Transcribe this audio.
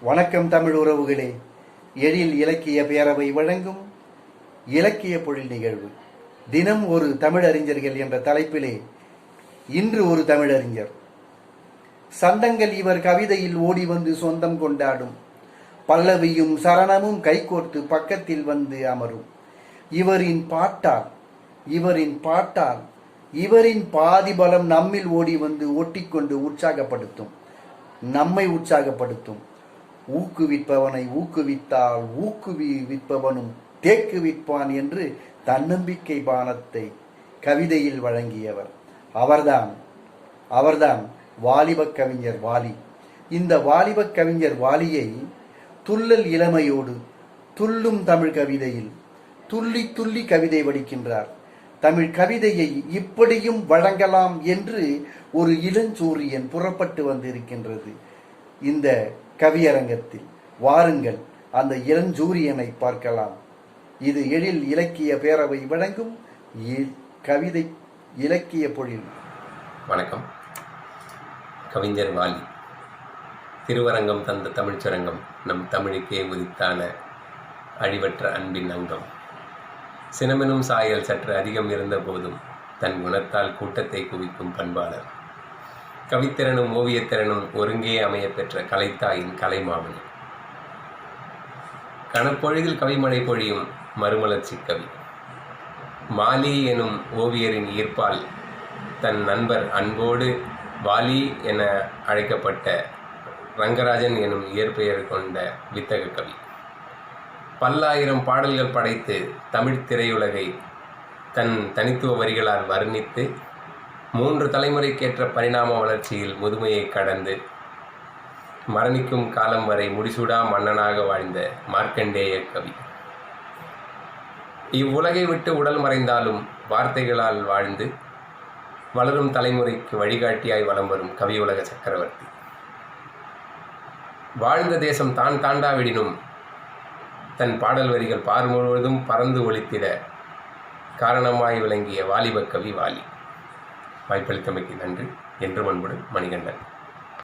வணக்கம் தமிழ் உறவுகளே. எழில் இலக்கிய பேரவை வழங்கும் இலக்கிய பொழில் நிகழ்வு. தினம் ஒரு தமிழறிஞர்கள் என்ற தலைப்பிலே இன்று ஒரு தமிழறிஞர் சந்தங்கள் இவர் கவிதையில் ஓடி வந்து சொந்தம் கொண்டாடும். பல்லவியும் சரணமும் கைகோர்த்து பக்கத்தில் வந்து அமரும். இவரின் பாட்டால் இவரின் பாட்டால் இவரின் பாதி பலம் நம்மில் ஓடி வந்து ஒட்டிக்கொண்டு உற்சாகப்படுத்தும். நம்மை உற்சாகப்படுத்தும். ஊக்குவிப்பவனை ஊக்குவித்தால் ஊக்குவிப்பவனும் தேக்குவிப்பான் என்று தன்னம்பிக்கை பானத்தை கவிதையில் வழங்கியவர். அவர்தான் அவர்தான் வாலிபக் கவிஞர் வாலி. இந்த வாலிபக் கவிஞர் வாலியை துள்ளல் இளமையோடு துள்ளும் தமிழ் கவிதையில் துள்ளி துள்ளி கவிதை வடிக்கின்றார். தமிழ் கவிதையை இப்படியும் வழங்கலாம் என்று ஒரு இளஞ்சூரியன் புறப்பட்டு வந்திருக்கின்றது. இந்த கவியரங்கத்தில் வாருங்கள் அந்த இளஞ்சூரியனை பார்க்கலாம். இது எழில் இலக்கிய பேரவை வழங்கும் இ- கவிதை இலக்கிய பொழில். வணக்கம். கவிஞர் வாலி திருவரங்கம் தந்த தமிழ்ச்சரங்கம் நம் தமிழுக்கே உதித்தான அழிவற்ற அன்பின் அங்கம். சினமெனும் சாயல் சற்று அதிகம் இருந்த போதும் தன் குணத்தால் கூட்டத்தை குவிக்கும் பண்பாளர். கவித்திறனும் ஓவியத்திறனும் ஒருங்கே அமையப்பெற்ற கலைத்தாயின் கலைமாமணி. கணப்பொழுதில் கவிமழை பொழியும் மறுமலர்ச்சி கவி. மாலி எனும் ஓவியரின் ஈர்ப்பால் தன் நண்பர் அன்போடு வாலி என அழைக்கப்பட்ட ரங்கராஜன் எனும் இயற்பெயர் கொண்ட வித்தக கவி. பல்லாயிரம் பாடல்கள் படைத்து தமிழ் திரையுலகை தன் தனித்துவ வரிகளால் வர்ணித்து மூன்று தலைமுறைக்கேற்ற பரிணாம வளர்ச்சியில் முதுமையை கடந்து மரணிக்கும் காலம் வரை முடிசூடா மன்னனாக வாழ்ந்த மார்க்கண்டேய கவி. இவ்வுலகை விட்டு உடல் மறைந்தாலும் வார்த்தைகளால் வாழ்ந்து வளரும் தலைமுறைக்கு வழிகாட்டியாய் வலம் வரும் கவியுலக சக்கரவர்த்தி. வாழ்ந்த தேசம் தான் தாண்டாவிடினும் தன் பாடல் வரிகள் பார் முழுவதும் பறந்து ஒழித்திட காரணமாய் விளங்கிய வாலிப கவி வாலி. வாய்ப்பளித்தமைக்கு நன்றி. என்று அன்புடன் மணிகண்டன்.